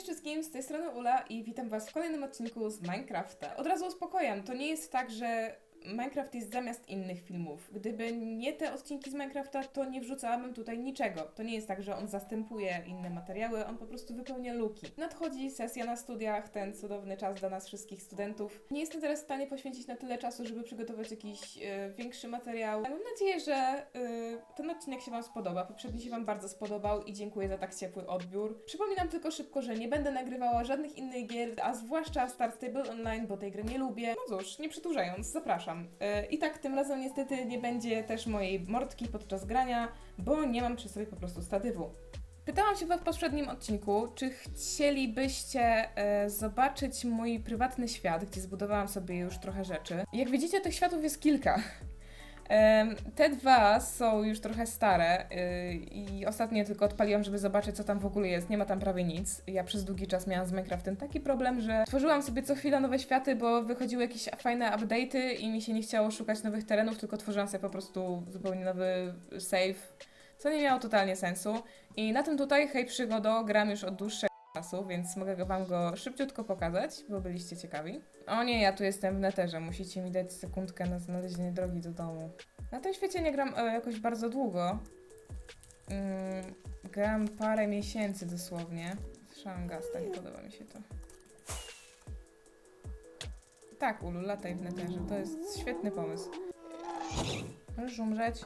Cześć wszystkim, z tej strony Ula i witam Was w kolejnym odcinku z Minecrafta. Od razu uspokajam, to nie jest tak, że Minecraft jest zamiast innych filmów. Gdyby nie te odcinki z Minecrafta, to nie wrzucałabym tutaj niczego. To nie jest tak, że on zastępuje inne materiały, on po prostu wypełnia luki. Nadchodzi sesja na studiach, ten cudowny czas dla nas wszystkich studentów. Nie jestem teraz w stanie poświęcić na tyle czasu, żeby przygotować jakiś e, większy materiał. Mam nadzieję, że e, ten odcinek się Wam spodoba. Poprzedni się Wam bardzo spodobał i dziękuję za tak ciepły odbiór. Przypominam tylko szybko, że nie będę nagrywała żadnych innych gier, a zwłaszcza Star Stable Online, bo tej gry nie lubię. No cóż, nie przedłużając, zapraszam. E, I tak tym razem niestety nie będzie też mojej mordki podczas grania, bo nie mam przy sobie po prostu statywu. Pytałam się w poprzednim odcinku, czy chcielibyście e, zobaczyć mój prywatny świat, gdzie zbudowałam sobie już trochę rzeczy. Jak widzicie, tych światów jest kilka. Te dwa są już trochę stare yy, i ostatnio tylko odpaliłam, żeby zobaczyć, co tam w ogóle jest. Nie ma tam prawie nic. Ja przez długi czas miałam z Minecraftem taki problem, że tworzyłam sobie co chwila nowe światy, bo wychodziły jakieś fajne update'y i mi się nie chciało szukać nowych terenów, tylko tworzyłam sobie po prostu zupełnie nowy save, co nie miało totalnie sensu. I na tym tutaj, hej przygodo, gram już od dłuższego czasu, więc mogę wam go szybciutko pokazać, bo byliście ciekawi. O nie, ja tu jestem w neterze, musicie mi dać sekundkę na znalezienie drogi do domu. Na tym świecie nie gram e, jakoś bardzo długo. Mm, gram parę miesięcy dosłownie. Szangasta, nie podoba mi się to. Tak, Ulu, lataj w neterze, to jest świetny pomysł. Możesz umrzeć.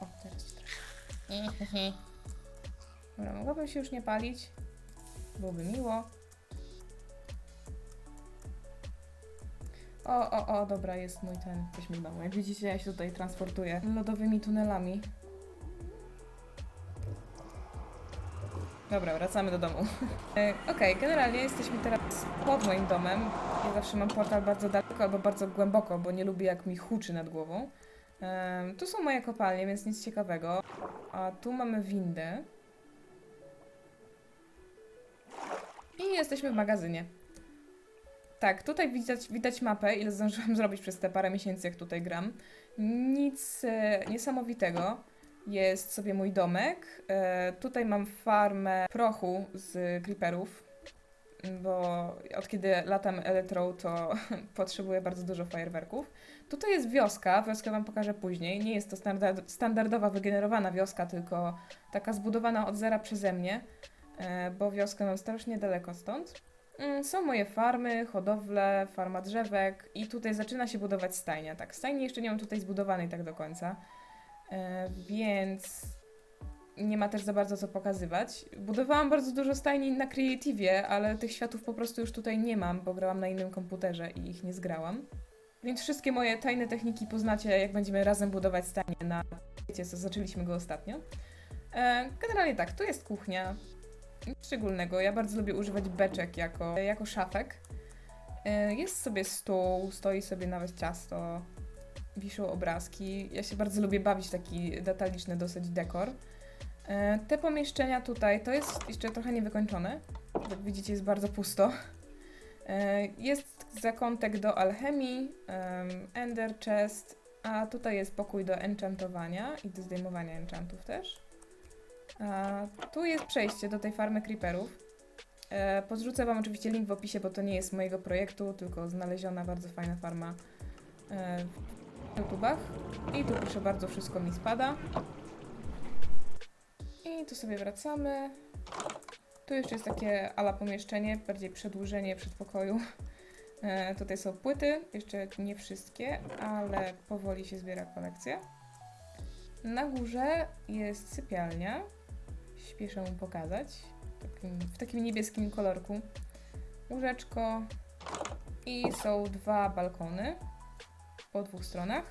O, teraz cię trafię. Dobra, mogłabym się już nie palić. Byłoby miło. O, o, o, dobra, jest mój ten. Jesteśmy w domu. Jak widzicie, ja się tutaj transportuję lodowymi tunelami. Dobra, wracamy do domu. E, Okej, generalnie jesteśmy teraz pod moim domem. Ja zawsze mam portal bardzo daleko albo bardzo głęboko, bo nie lubię jak mi huczy nad głową. Em, tu są moje kopalnie, więc nic ciekawego. A tu mamy windę. I jesteśmy w magazynie. Tak, tutaj widać, widać mapę, ile zdążyłam zrobić przez te parę miesięcy, jak tutaj gram. Nic e, niesamowitego. Jest sobie mój domek. E, tutaj mam farmę prochu z creeperów, bo od kiedy latam elektrą, to potrzebuję bardzo dużo fajerwerków. Tutaj jest wioska, wioskę wam pokażę później. Nie jest to standard, standardowa, wygenerowana wioska, tylko taka zbudowana od zera przeze mnie, bo wioskę mam strasznie daleko stąd. Mm, Są moje farmy, hodowle, farma drzewek i tutaj zaczyna się budować stajnia. Tak, stajni jeszcze nie mam tutaj zbudowanej tak do końca, e, więc nie ma też za bardzo co pokazywać. Budowałam bardzo dużo stajni na Creative'ie, ale tych światów po prostu już tutaj nie mam, bo grałam na innym komputerze i ich nie zgrałam. Więc wszystkie moje tajne techniki poznacie, jak będziemy razem budować stajnie na wiecie, co zaczęliśmy go ostatnio. E, Generalnie tak, tu jest kuchnia, nic szczególnego. Ja bardzo lubię używać beczek jako, jako szafek. E, Jest sobie stół, stoi sobie nawet ciasto, wiszą obrazki. Ja się bardzo lubię bawić taki detaliczny dosyć dekor. E, Te pomieszczenia tutaj to jest jeszcze trochę niewykończone. Jak widzicie, jest bardzo pusto. E, Jest zakątek do alchemii, em, ender chest, a tutaj jest pokój do enchantowania i do zdejmowania enchantów też. Tu jest przejście do tej farmy creeperów. E, podrzucę Wam oczywiście link w opisie, bo to nie jest mojego projektu, tylko znaleziona bardzo fajna farma e, w YouTubach. I tu proszę bardzo, wszystko mi spada. I tu sobie wracamy. Tu jeszcze jest takie ala pomieszczenie, bardziej przedłużenie przedpokoju. E, tutaj są płyty, jeszcze nie wszystkie, ale powoli się zbiera kolekcja. Na górze jest sypialnia. Śpieszę mu pokazać. Takim, w takim niebieskim kolorku. Łóżeczko. I są dwa balkony po dwóch stronach.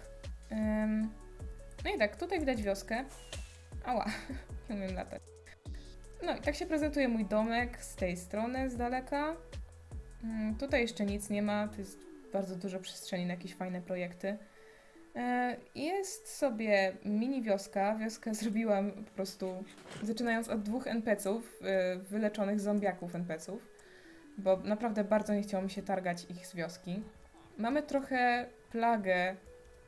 No i tak, tutaj widać wioskę. Ała, nie umiem latać. No i tak się prezentuje mój domek z tej strony, z daleka. Ym, tutaj jeszcze nic nie ma, to jest bardzo dużo przestrzeni na jakieś fajne projekty. E, Jest sobie mini wioska. Wioskę zrobiłam po prostu zaczynając od dwóch NPC-ów, e, wyleczonych zombiaków NPC-ów, bo naprawdę bardzo nie chciało mi się targać ich z wioski. Mamy trochę plagę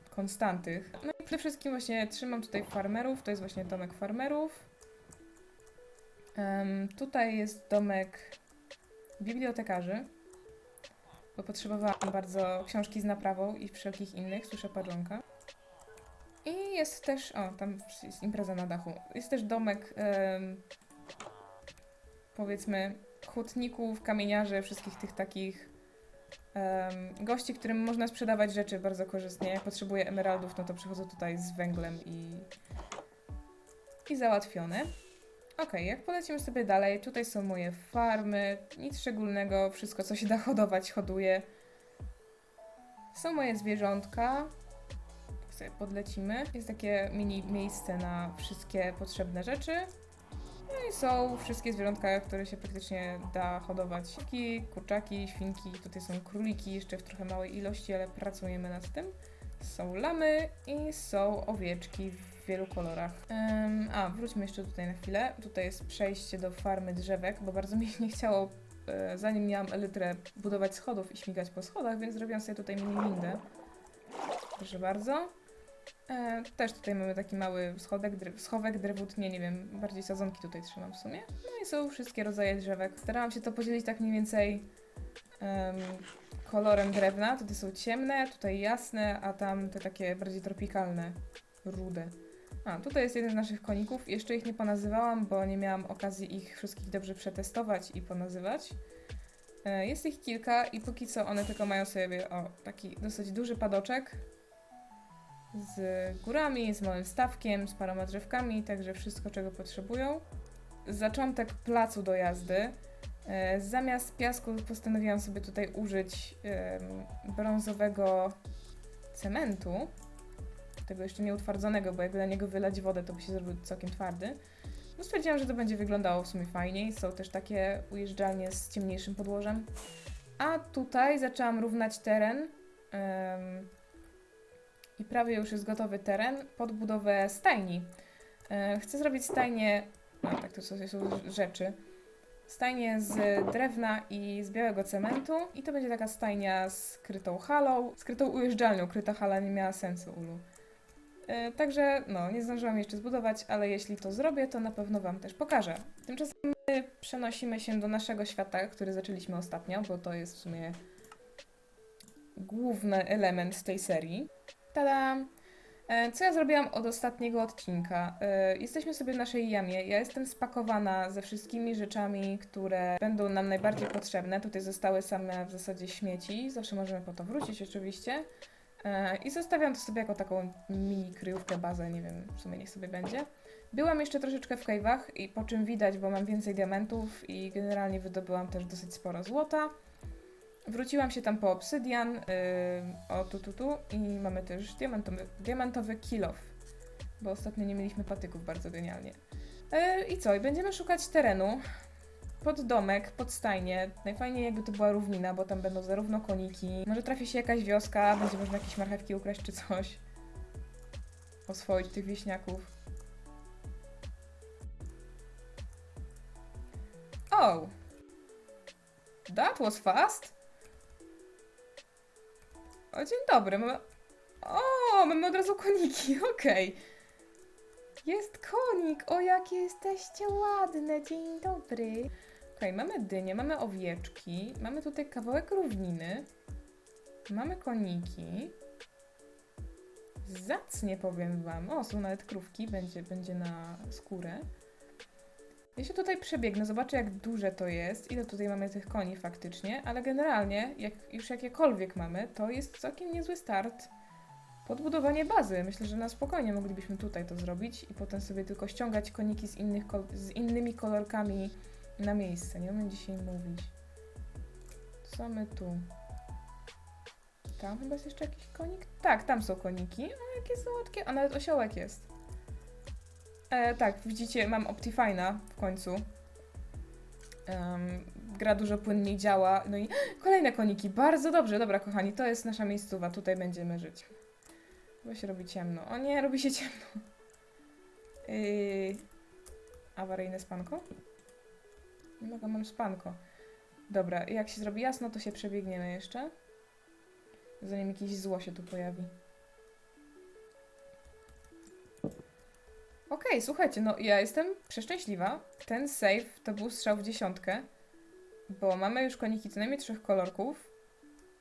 konstantych. No i przede wszystkim właśnie trzymam tutaj farmerów, to jest właśnie domek farmerów. Em, tutaj jest domek bibliotekarzy, bo potrzebowałam bardzo książki z naprawą i wszelkich innych, słyszę parzonka. I jest też, o, tam jest impreza na dachu. Jest też domek, em, powiedzmy, hutników, kamieniarzy, wszystkich tych takich gości, którym można sprzedawać rzeczy bardzo korzystnie. Jak potrzebuję emeraldów, no to przychodzę tutaj z węglem i, i załatwione. Okej, jak polecimy sobie dalej, tutaj są moje farmy, nic szczególnego, wszystko co się da hodować, hoduję. Są moje zwierzątka, tak sobie podlecimy. Jest takie mini miejsce na wszystkie potrzebne rzeczy. No i są wszystkie zwierzątka, które się praktycznie da hodować. Kurki, kurczaki, świnki, tutaj są króliki jeszcze w trochę małej ilości, ale pracujemy nad tym. Są lamy i są owieczki w wielu kolorach. Em, a, wróćmy jeszcze tutaj na chwilę. Tutaj jest przejście do farmy drzewek, bo bardzo mi się nie chciało, e, zanim miałam elytrę, budować schodów i śmigać po schodach, więc zrobiłam sobie tutaj mini windę. Proszę bardzo. E, też tutaj mamy taki mały schodek, drew, schowek drewutnie, nie wiem, bardziej sadzonki tutaj trzymam w sumie. No i są wszystkie rodzaje drzewek. Starałam się to podzielić tak mniej więcej em, kolorem drewna. Tutaj są ciemne, tutaj jasne, a tam te takie bardziej tropikalne, rude. A, tutaj jest jeden z naszych koników. Jeszcze ich nie ponazywałam, bo nie miałam okazji ich wszystkich dobrze przetestować i ponazywać. E, Jest ich kilka i póki co one tylko mają sobie o, taki dosyć duży padoczek z górami, z małym stawkiem, z paroma drzewkami, także wszystko czego potrzebują. Zaczątek placu do jazdy. E, Zamiast piasku postanowiłam sobie tutaj użyć brązowego cementu. Tego jeszcze nie utwardzonego, bo jakby na niego wylać wodę, to by się zrobił całkiem twardy. No stwierdziłam, że to będzie wyglądało w sumie fajniej. Są też takie ujeżdżalnie z ciemniejszym podłożem. A tutaj zaczęłam równać teren. I prawie już jest gotowy teren pod budowę stajni. E, chcę zrobić stajnię. No tak, to są, rzeczy. Stajnię z drewna i z białego cementu. I to będzie taka stajnia z krytą halą. Z krytą ujeżdżalnią. Kryta hala nie miała sensu, Ulu. E, Także no, nie zdążyłam jeszcze zbudować, ale jeśli to zrobię, to na pewno Wam też pokażę. Tymczasem my przenosimy się do naszego świata, który zaczęliśmy ostatnio, bo to jest w sumie główny element tej serii. Tada! E, Co ja zrobiłam od ostatniego odcinka? E, Jesteśmy sobie w naszej jamie. Ja jestem spakowana ze wszystkimi rzeczami, które będą nam najbardziej potrzebne. Tutaj zostały same w zasadzie śmieci. Zawsze możemy po to wrócić oczywiście. E, I zostawiam to sobie jako taką mini kryjówkę, bazę, nie wiem, w sumie niech sobie będzie. Byłam jeszcze troszeczkę w cave'ach i po czym widać, bo mam więcej diamentów i generalnie wydobyłam też dosyć sporo złota. Wróciłam się tam po obsydian, yy, o tu, tu, tu i mamy też diamentowy, diamentowy kill off, bo ostatnio nie mieliśmy patyków bardzo genialnie. Yy, I co? I będziemy szukać terenu pod domek, pod stajnię. Najfajniej jakby to była równina, bo tam będą zarówno koniki. Może trafi się jakaś wioska, będzie można jakieś marchewki ukraść czy coś. Oswoić tych wieśniaków. Oh! That was fast! O, dzień dobry. Mamy... O, mamy od razu koniki, okej. Jest konik, o jakie jesteście ładne, dzień dobry. Mamy dynię, mamy owieczki, mamy tutaj kawałek równiny, mamy koniki. Zacnie powiem wam. O, są nawet krówki, będzie, będzie na skórę. Ja się tutaj przebiegnę, zobaczę jak duże to jest, ile tutaj mamy tych koni faktycznie, ale generalnie, jak już jakiekolwiek mamy, to jest całkiem niezły start. Podbudowanie bazy. Myślę, że na spokojnie moglibyśmy tutaj to zrobić i potem sobie tylko ściągać koniki z, innych z innymi kolorkami na miejsce. Nie umiem dzisiaj mówić. Co my tu? Tam chyba jest jeszcze jakiś konik? Tak, tam są koniki. O, jakie słodkie. A nawet osiołek jest. E, tak, widzicie, mam Optifine'a w końcu. Em, gra dużo płynniej działa. No i kolejne koniki. Bardzo dobrze. Dobra, kochani, to jest nasza miejscowa. Tutaj będziemy żyć. Chyba się robi ciemno. O nie, robi się ciemno. Yy, awaryjne spanko? Mogę, mam spanko. Dobra, jak się zrobi jasno, to się przebiegniemy jeszcze. Zanim jakieś zło się tu pojawi. Okej, słuchajcie, no ja jestem przeszczęśliwa. Ten save to był strzał w dziesiątkę, bo mamy już koniki co najmniej trzech kolorków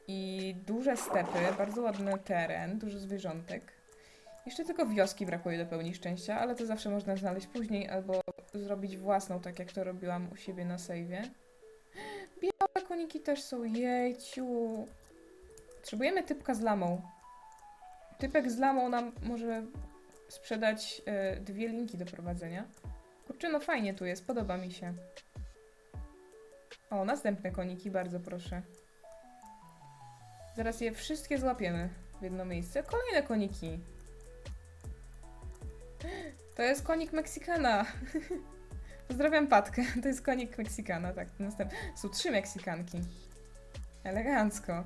i duże stepy, bardzo ładny teren, dużo zwierzątek. Jeszcze tylko wioski brakuje do pełni szczęścia, ale to zawsze można znaleźć później albo zrobić własną, tak jak to robiłam u siebie na saveie. Białe koniki też są, jejciu. Potrzebujemy typka z lamą. Typek z lamą nam może sprzedać e, dwie linki do prowadzenia. Kurczę, no fajnie tu jest, podoba mi się. O, następne koniki, bardzo proszę. Zaraz je wszystkie złapiemy w jedno miejsce. Kolejne koniki. To jest konik Meksykana. Pozdrawiam Patkę. To jest konik Meksykana, tak. Następny. Są trzy Meksykanki. Elegancko.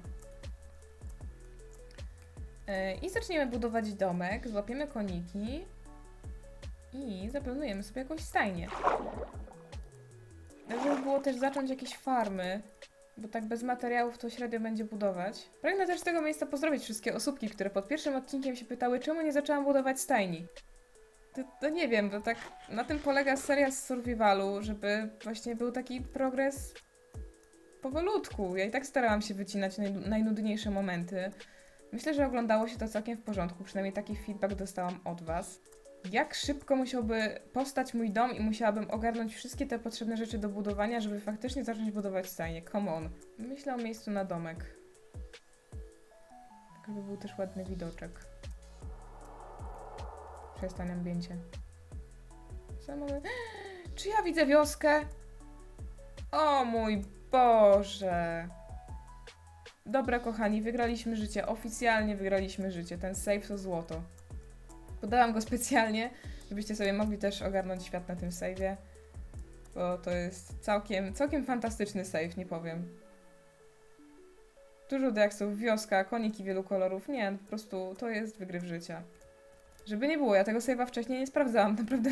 E, I zaczniemy budować domek, złapiemy koniki i zaplanujemy sobie jakąś stajnię. Żeby było też zacząć jakieś farmy, bo tak bez materiałów to średnio będzie budować. Pragnę też z tego miejsca pozdrowić wszystkie osóbki, które pod pierwszym odcinkiem się pytały, czemu nie zaczęłam budować stajni. To, to nie wiem, bo tak na tym polega seria z survivalu, żeby właśnie był taki progres powolutku. Ja i tak starałam się wycinać naj, najnudniejsze momenty. Myślę, że oglądało się to całkiem w porządku, przynajmniej taki feedback dostałam od Was. Jak szybko musiałby powstać mój dom i musiałabym ogarnąć wszystkie te potrzebne rzeczy do budowania, żeby faktycznie zacząć budować stajnię. Come on. Myślę o miejscu na domek. Tak, żeby był też ładny widoczek. Przestań ambiencie. Mamy? Czy ja widzę wioskę? O mój Boże! Dobra, kochani, wygraliśmy życie. Oficjalnie wygraliśmy życie. Ten save to złoto. Podałam go specjalnie, żebyście sobie mogli też ogarnąć świat na tym saveie. Bo to jest całkiem, całkiem fantastyczny save, nie powiem. Dużo deaksów, wioska, koniki wielu kolorów. Nie, po prostu to jest wygryw życia. Żeby nie było, ja tego save'a wcześniej nie sprawdzałam. Naprawdę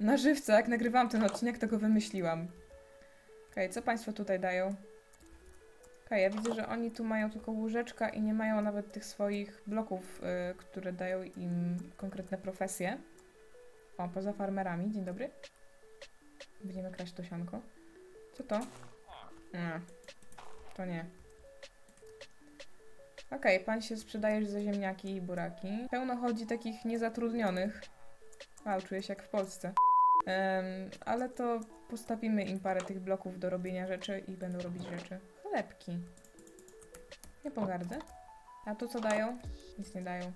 na żywca, jak nagrywałam ten odcinek, to go wymyśliłam. Okej, co Państwo tutaj dają? Okej, ja widzę, że oni tu mają tylko łóżeczka i nie mają nawet tych swoich bloków, y, które dają im konkretne profesje. O, poza farmerami. Dzień dobry. Będziemy kraść to sianko. Co to? Nie. To nie. Okej, pan się sprzedajesz za ziemniaki i buraki. Pełno chodzi takich niezatrudnionych. Wow, czuję się jak w Polsce. Em, ale to postawimy im parę tych bloków do robienia rzeczy i będą robić rzeczy. Chlebki. Nie pogardzę. A tu co dają? Nic nie dają.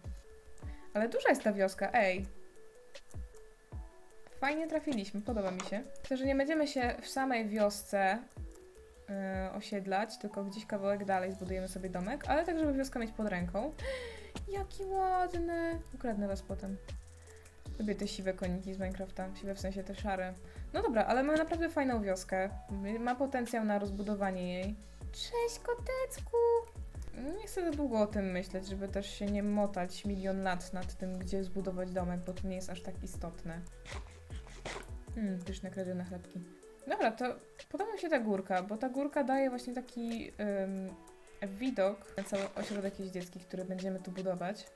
Ale duża jest ta wioska, ej. Fajnie trafiliśmy, podoba mi się. Myślę, że nie będziemy się w samej wiosce osiedlać, tylko gdzieś kawałek dalej zbudujemy sobie domek, ale tak, żeby wioskę mieć pod ręką. Jaki ładny! Ukradnę was potem. Lubię te siwe koniki z Minecrafta, siwe w sensie te szare. No dobra, ale mamy naprawdę fajną wioskę. Ma potencjał na rozbudowanie jej. Cześć kotecku! Nie chcę za długo o tym myśleć, żeby też się nie motać milion lat nad tym, gdzie zbudować domek, bo to nie jest aż tak istotne. Hmm, pyszne kradzione chlebki. Dobra, to podoba mi się ta górka, bo ta górka daje właśnie taki widok na cały ośrodek jeździecki, który będziemy tu budować.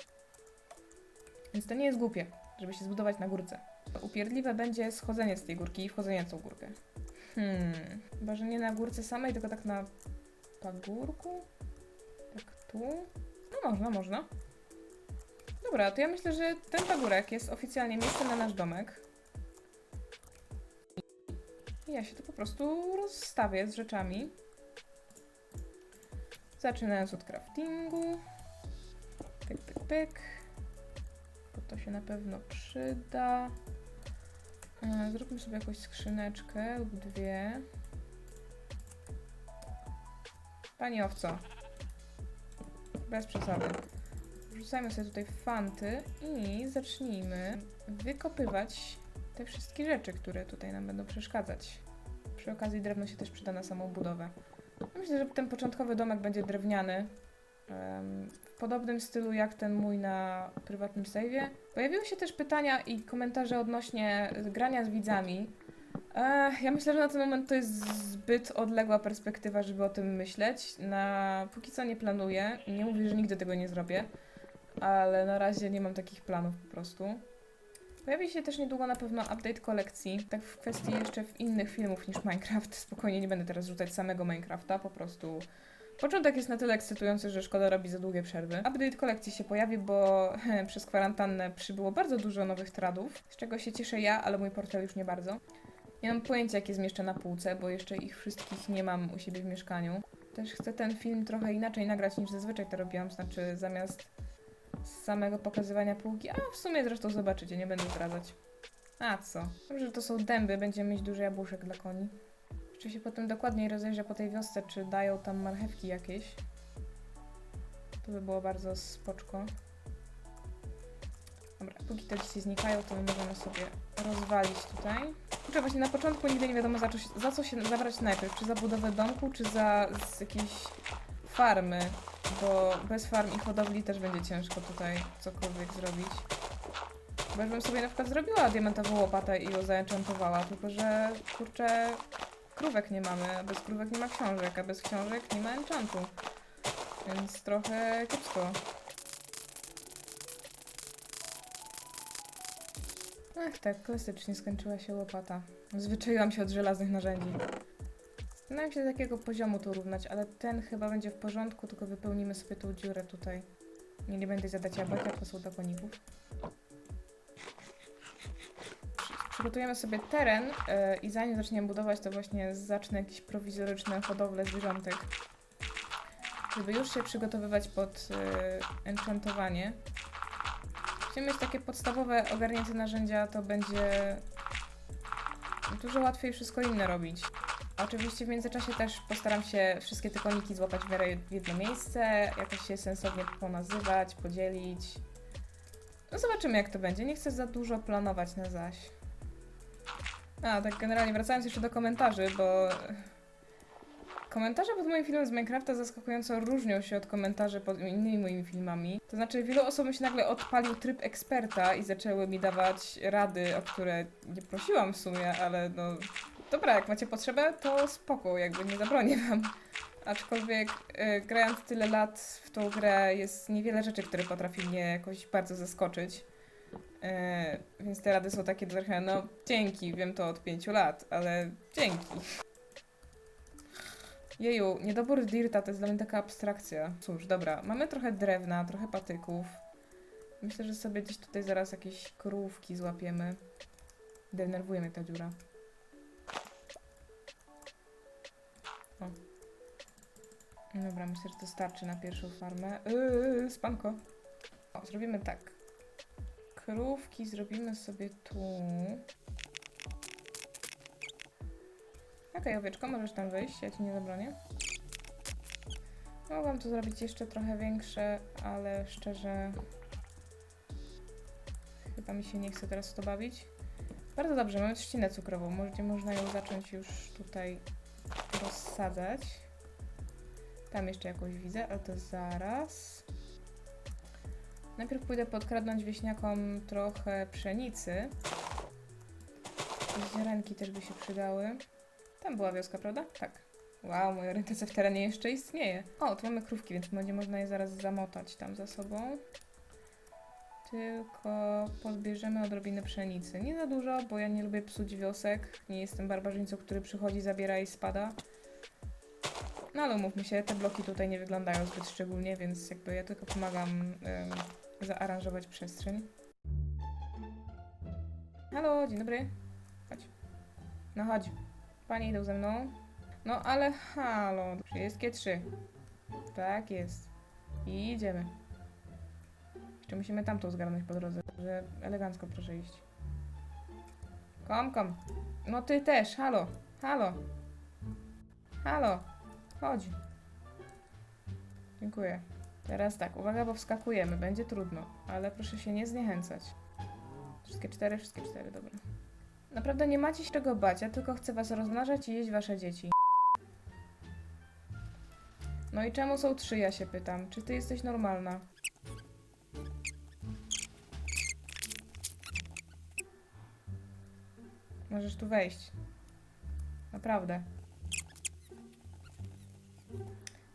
Więc to nie jest głupie, żeby się zbudować na górce. Upierdliwe będzie schodzenie z tej górki i wchodzenie na tą górkę. Hmm, chyba, że nie na górce samej, tylko tak na pagórku? Tak tu? No można, można. Dobra, to ja myślę, że ten pagórek jest oficjalnie miejscem na nasz domek. Ja się tu po prostu rozstawię z rzeczami. Zaczynając od craftingu. Pyk, pyk, pyk. Bo to się na pewno przyda. E, Zróbmy sobie jakąś skrzyneczkę lub dwie. Pani owco. Bez przesady. Wrzucajmy sobie tutaj fanty i zacznijmy wykopywać te wszystkie rzeczy, które tutaj nam będą przeszkadzać. Przy okazji drewno się też przyda na samą budowę. Myślę, że ten początkowy domek będzie drewniany. w podobnym stylu jak ten mój na prywatnym save'ie. Pojawiły się też pytania i komentarze odnośnie grania z widzami. Ja myślę, że na ten moment to jest zbyt odległa perspektywa, żeby o tym myśleć. Na póki co nie planuję. Nie mówię, że nigdy tego nie zrobię, ale na razie nie mam takich planów po prostu. Pojawi się też niedługo na pewno update kolekcji, tak w kwestii jeszcze innych filmów niż Minecraft. Spokojnie nie będę teraz rzucać samego Minecrafta, po prostu Początek jest na tyle ekscytujący, że szkoda robić za długie przerwy. Update kolekcji się pojawi, bo he, przez kwarantannę przybyło bardzo dużo nowych tradów, z czego się cieszę ja, ale mój portfel już nie bardzo. Nie mam pojęcia, jakie zmieszczę na półce, bo jeszcze ich wszystkich nie mam u siebie w mieszkaniu. Też chcę ten film trochę inaczej nagrać niż zazwyczaj to robiłam, znaczy zamiast samego pokazywania półki, a w sumie zresztą zobaczycie, nie będę zdradzać. A co? Dobrze, że to są dęby, będziemy mieć dużo jabłuszek dla koni. Jeszcze się potem dokładniej rozejrzę po tej wiosce, czy dają tam marchewki jakieś. To by było bardzo spoczko. Dobra, póki te dzieci znikają, to my możemy sobie rozwalić tutaj. Kurczę, właśnie na początku nigdy nie wiadomo za co się zabrać najpierw. Czy za budowę domku, czy za z jakiejś farmy. Bo bez farm i hodowli też będzie ciężko tutaj cokolwiek zrobić. Bo bym sobie na przykład zrobiła diamentową łopatę i ją zaenchantowała, tylko że kurczę, krówek nie mamy, a bez krówek nie ma książek, a bez książek nie ma enchantu. Więc trochę kiepsko. Ach tak, klasycznie skończyła się łopata. Zwyczaiłam się od żelaznych narzędzi. Zastanawiam się z jakiego poziomu to równać, ale ten chyba będzie w porządku, tylko wypełnimy sobie tą dziurę tutaj. Nie, nie będę zadać jabłek, jak to są do koników. przygotujemy sobie teren e, i zanim zaczniemy budować, to właśnie zacznę jakieś prowizoryczne hodowle zwierzątek. Żeby już się przygotowywać pod e, enchantowanie. Chcemy mieć takie podstawowe ogarnięte narzędzia, to będzie dużo łatwiej wszystko inne robić. Oczywiście w międzyczasie też postaram się wszystkie te koniki złapać w miarę jedno miejsce, jakoś się sensownie ponazywać, podzielić. No zobaczymy jak to będzie. Nie chcę za dużo planować na zaś. A, tak generalnie wracając jeszcze do komentarzy, bo komentarze pod moim filmem z Minecrafta zaskakująco różnią się od komentarzy pod innymi moimi filmami. To znaczy, wielu osobom się nagle odpalił tryb eksperta i zaczęły mi dawać rady, o które nie prosiłam w sumie, ale no dobra, jak macie potrzebę, to spoko, jakby nie zabronię wam. Aczkolwiek y, grając tyle lat w tą grę jest niewiele rzeczy, które potrafi mnie jakoś bardzo zaskoczyć. E, więc te rady są takie trochę, no dzięki, wiem to od pięciu lat, ale dzięki. Jeju, niedobór dirta to jest dla mnie taka abstrakcja. Cóż, dobra, mamy trochę drewna, trochę patyków. Myślę, że sobie gdzieś tutaj zaraz jakieś krówki złapiemy. Denerwuje mnie ta dziura. Dobra, myślę, że to starczy na pierwszą farmę. Yy, spanko. O, zrobimy tak. Krówki zrobimy sobie tu. Okej, owieczko, możesz tam wyjść, ja ci nie zabronię. Mogłam to zrobić jeszcze trochę większe, ale szczerze... Chyba mi się nie chce teraz w to bawić. Bardzo dobrze, mamy trzcinę cukrową. Możecie, można ją zacząć już tutaj rozsadzać. Tam jeszcze jakąś widzę, ale to zaraz. Najpierw pójdę podkradnąć wieśniakom trochę pszenicy. Ziarenki też by się przydały. Tam była wioska, prawda? Tak. Wow, moja orientacja w terenie jeszcze istnieje. O, tu mamy krówki, więc będzie można je zaraz zamotać tam za sobą. Tylko pozbierzemy odrobinę pszenicy. Nie za dużo, bo ja nie lubię psuć wiosek. Nie jestem barbarzyńcą, który przychodzi, zabiera i spada. No ale umówmy się, te bloki tutaj nie wyglądają zbyt szczególnie, więc jakby ja tylko pomagam ym, zaaranżować przestrzeń. Halo, dzień dobry. Chodź. No chodź. Panie idą ze mną. No ale halo, wszystkie trzy. Tak jest. I idziemy. Jeszcze musimy tamtą zgarnąć po drodze, że elegancko proszę iść. Kom, kom. No ty też, halo, halo. Halo, chodź. Dziękuję. Teraz tak, uwaga, bo wskakujemy, będzie trudno, ale proszę się nie zniechęcać. Wszystkie cztery, wszystkie cztery, dobra. Naprawdę nie macie się czego bać, ja tylko chcę was rozmnażać i jeść wasze dzieci. No i czemu są trzy, ja się pytam. Czy ty jesteś normalna? Możesz tu wejść. Naprawdę.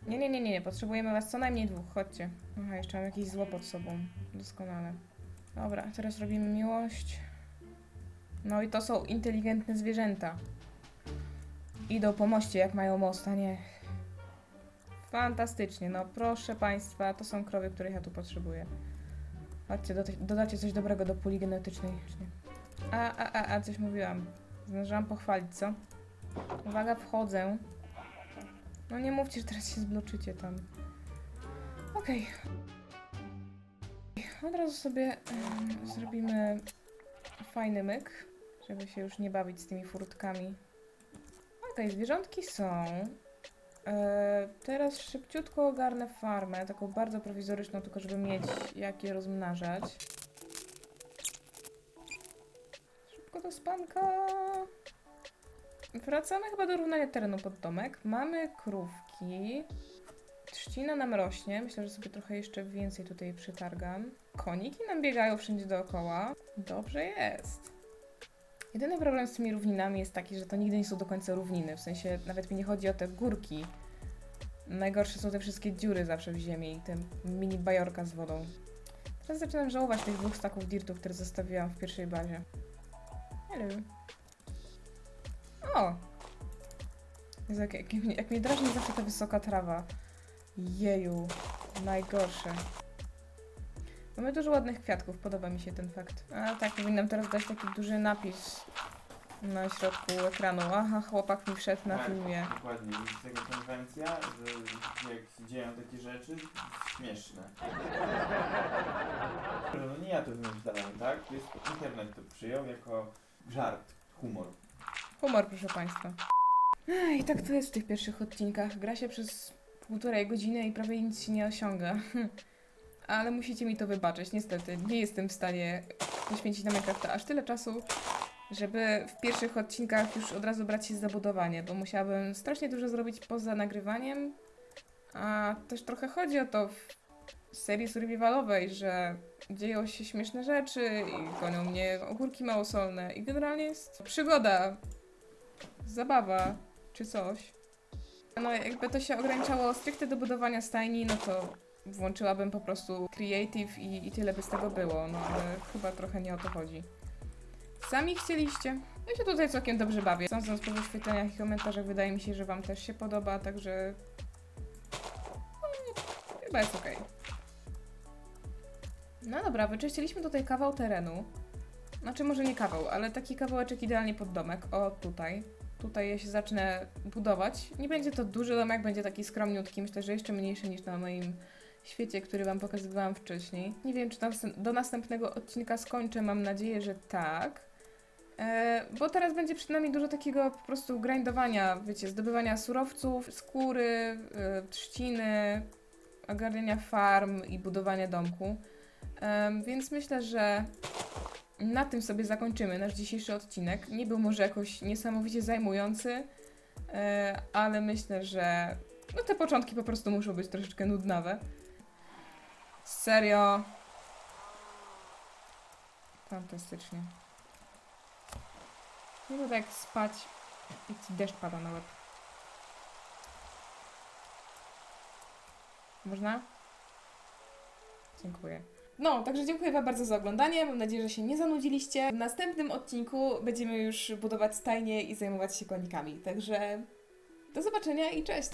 Nie, nie, nie, nie, nie. Potrzebujemy was co najmniej dwóch. Chodźcie. Aha, jeszcze mam jakiś zło pod sobą. Doskonale. Dobra, teraz robimy miłość. No i to są inteligentne zwierzęta. Idą po moście, jak mają most, a nie... Fantastycznie, no proszę Państwa, to są krowy, których ja tu potrzebuję. Chodźcie, doda- dodacie coś dobrego do puli genetycznej. A, a, a, a, coś mówiłam. Zdążyłam pochwalić, co? Uwaga, wchodzę. No nie mówcie, że teraz się zbloczycie tam. Okej. Od razu sobie em, zrobimy fajny myk, żeby się już nie bawić z tymi furtkami. Okej, zwierzątki są. E, teraz szybciutko ogarnę farmę, taką bardzo prowizoryczną, tylko żeby mieć jak je rozmnażać. Szybko do spanka. Wracamy chyba do równania terenu pod domek. Mamy krówki. Trzcina nam rośnie. Myślę, że sobie trochę jeszcze więcej tutaj przytargam. Koniki nam biegają wszędzie dookoła. Dobrze jest. Jedyny problem z tymi równinami jest taki, że to nigdy nie są do końca równiny. W sensie nawet mi nie chodzi o te górki. Najgorsze są te wszystkie dziury zawsze w ziemi i te mini bajorka z wodą. Teraz zaczynam żałować tych dwóch staków dirtów, które zostawiłam w pierwszej bazie. Hello. O! Jezu, jak, jak, jak mnie drażni zawsze ta wysoka trawa. Jeju, najgorsze. Mamy dużo ładnych kwiatków, podoba mi się ten fakt. A tak, powinnam teraz dać taki duży napis na środku ekranu. Aha, chłopak mi wszedł na Tak, filmie. Dokładnie, jest taka konwencja, że jak się dzieją takie rzeczy, śmieszne. No nie ja to wymyślałem, tak? To jest internet to przyjął jako żart, humor. Humor, proszę Państwa. I tak to jest w tych pierwszych odcinkach. Gra się przez półtorej godziny i prawie nic się nie osiąga. Ale musicie mi to wybaczyć. Niestety, nie jestem w stanie poświęcić na Minecrafta aż tyle czasu, żeby w pierwszych odcinkach już od razu brać się za budowanie, bo musiałabym strasznie dużo zrobić poza nagrywaniem. A też trochę chodzi o to serii survivalowej, że dzieją się śmieszne rzeczy i gonią mnie ogórki małosolne i generalnie jest przygoda, zabawa czy coś. No jakby to się ograniczało stricte do budowania stajni, no to włączyłabym po prostu creative i, i tyle by z tego było, no ale chyba trochę nie o to chodzi. Sami chcieliście. Ja się tutaj całkiem dobrze bawię. Sądząc po wyświetleniach i komentarzach, wydaje mi się, że Wam też się podoba, także. No, chyba jest okej. No dobra, wyczyściliśmy tutaj kawał terenu. Znaczy, może nie kawał, ale taki kawałeczek idealnie pod domek. O, tutaj. Tutaj ja się zacznę budować. Nie będzie to duży domek, będzie taki skromniutki. Myślę, że jeszcze mniejszy niż na moim świecie, który Wam pokazywałam wcześniej. Nie wiem, czy do następnego odcinka skończę. Mam nadzieję, że tak. E, bo teraz będzie przed nami dużo takiego po prostu grindowania, wiecie, zdobywania surowców, skóry, e, trzciny, ogarniania farm i budowania domku. Em, więc myślę, że na tym sobie zakończymy nasz dzisiejszy odcinek. Nie był może jakoś niesamowicie zajmujący, e, ale myślę, że no te początki po prostu muszą być troszeczkę nudnawe. Serio. Fantastycznie. Nie lubię jak spać i ci deszcz pada na łeb. Można? Dziękuję. No, także dziękuję Wam bardzo za oglądanie. Mam nadzieję, że się nie zanudziliście. W następnym odcinku będziemy już budować stajnie i zajmować się konikami. Także do zobaczenia i cześć!